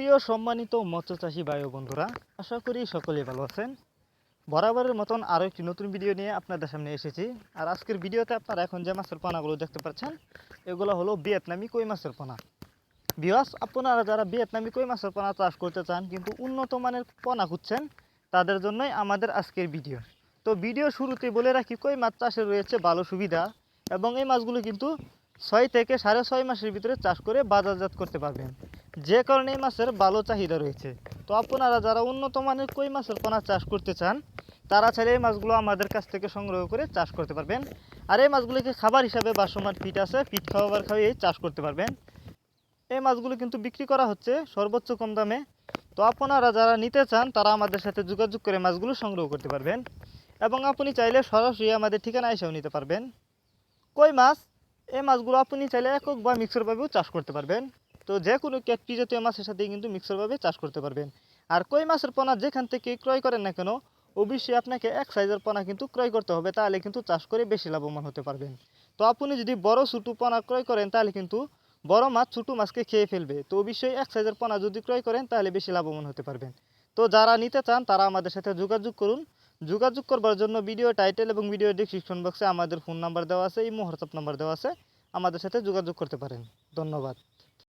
প্রিয় সম্মানিত মৎস্য চাষী ভাই ও বন্ধুরা, আশা করি সকলেই ভালো আছেন। বরাবরের মতন আরও একটি নতুন ভিডিও নিয়ে আপনাদের সামনে এসেছি। আর আজকের ভিডিওতে আপনারা এখন যে মাছের পোনাগুলো দেখতে পাচ্ছেন, এগুলো হলো ভিয়েতনামি কই মাছের পোনা। বিয়াস আপনারা যারা ভিয়েতনামি কই মাছের পোনা চাষ করতে চান, কিন্তু উন্নত মানের পোনা খুঁজছেন, তাদের জন্যই আমাদের আজকের ভিডিও। তো ভিডিও শুরুতে বলে রাখি, কই মাছ চাষে রয়েছে ভালো সুবিধা, এবং এই মাছগুলো কিন্তু ছয় থেকে সাড়ে ছয় মাসের ভিতরে চাষ করে বাজারজাত করতে পারবেন। যে কারণে এই মাছের ভালো চাহিদা রয়েছে। তো আপনারা যারা উন্নত মানের কই মাছের পোনা চাষ করতে চান, তারা চাইলে এই মাছগুলো আমাদের কাছ থেকে সংগ্রহ করে চাষ করতে পারবেন। আর এই মাছগুলোকে খাবার হিসাবে বাসমান ফিট আছে ফিট খাবার খাওয়াই চাষ করতে পারবেন। এই মাছগুলো কিন্তু বিক্রি করা হচ্ছে সর্বোচ্চ কম দামে। তো আপনারা যারা নিতে চান, তারা আমাদের সাথে যোগাযোগ করে মাছগুলো সংগ্রহ করতে পারবেন। এবং আপনি চাইলে সরাসরি আমাদের ঠিকানা এসেও নিতে পারবেন। কই মাছ? এই মাছগুলো আপনি চাইলে একক বা মিক্সরভাবেও চাষ করতে পারবেন। তো যে কোনো ক্যাটপি জাতীয় মাছের সাথে কিন্তু মিক্সরভাবে চাষ করতে পারবেন। আর কই মাছের পোনা যেখান থেকে ক্রয় করেন না কেন, অবশ্যই আপনাকে এক সাইজের পোনা কিন্তু ক্রয় করতে হবে, তাহলে কিন্তু চাষ করে বেশি লাভবান হতে পারবেন। তো আপনি যদি বড় ছোটো পোনা ক্রয় করেন, তাহলে কিন্তু বড় মাছ ছোটো মাছকে খেয়ে ফেলবে। তো অবশ্যই এক সাইজের পোনা যদি ক্রয় করেন, তাহলে বেশি লাভবান হতে পারবেন। তো যারা নিতে চান, তারা আমাদের সাথে যোগাযোগ করুন। যোগাযোগ করবার জন্য ভিডিও টাইটেল এবং ভিডিও ডিসক্রিপশন বক্সে আমাদের ফোন নাম্বার দেওয়া আছে, এই হোয়াটসঅ্যাপ নাম্বার দেওয়া আছে। আমাদের সাথে যোগাযোগ করতে পারেন। ধন্যবাদ।